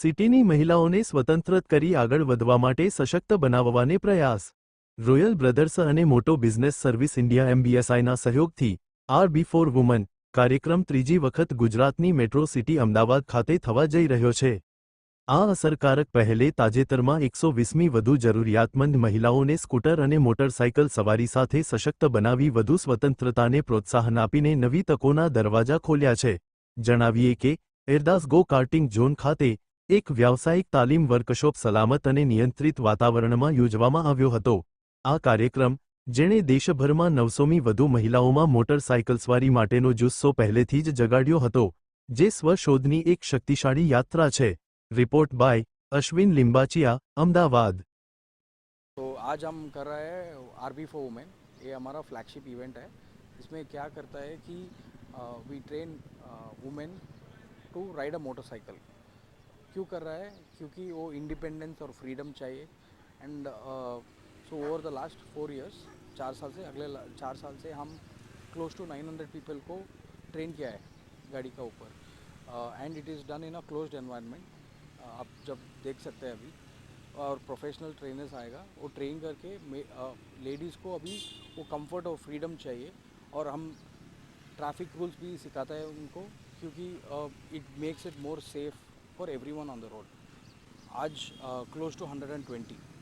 સિટીની મહિલાઓને સ્વતંત્ર કરી આગળ વધવા માટે સશક્ત બનાવવાને પ્રયાસ રોયલ બ્રધર્સ અને મોટો બિઝનેસ સર્વિસ ઇન્ડિયા એમબીએસઆઈના સહયોગથી આર બી ફોર વુમન કાર્યક્રમ ત્રીજી વખત ગુજરાતની મેટ્રો સિટી અમદાવાદ ખાતે થવા જઈ રહ્યો છે આ અસરકારક પહેલે તાજેતરમાં એકસો વીસમી વધુ જરૂરિયાતમંદ મહિલાઓને સ્કૂટર અને મોટરસાયકલ સવારી સાથે સશક્ત બનાવી વધુ સ્વતંત્રતાને પ્રોત્સાહન આપીને નવી તકોના દરવાજા ખોલ્યા છે જણાવીએ કે એરદાસ ગો કાર્ટિંગ ઝોન ખાતે एक व्यावसायिक तालीम वर्कशॉप सलामत अने नियंत्रित वातावरण में आयोजितવામાં આવ્યો હતો આ કાર્યક્રમ જેણે દેશભરમાં 900 મી વધુ મહિલાઓમાં મોટરસાઇકલ સવારી માટેનો જુસ્સો પહેલેથી જ જગાડ્યો હતો જે સ્વશોધની એક શક્તિશાળી યાત્રા છે રિપોર્ટ બાય अश्विन लिंबाचिया અમદાવાદ તો આજ હમ કર રહે આરબી4 વુમેન એ અમારો ફ્લેગશિપ ઇવેન્ટ છે इसमें क्या करता है कि we train women to ride a motorcycle क्यों कर रहा है क्योंकि वो इंडिपेंडेंस और फ्रीडम चाहिए and so over the last four years चार साल से अगले चार साल से हम क्लोज टू 900 पीपल को ट्रेन किया है गाड़ी का ऊपर and it is done in a close environment आप जब देख सकते हैं अभी और प्रोफेशनल ट्रेनर्स आएगा वो ट्रेन करके लेडीज़ uh, को अभी वो कंफर्ट और फ्रीडम चाहिए और हम ट्रैफिक रूल्स भी सिखाता है उनको क्योंकि it makes it more safe for everyone on the road. Aaj uh, close to 120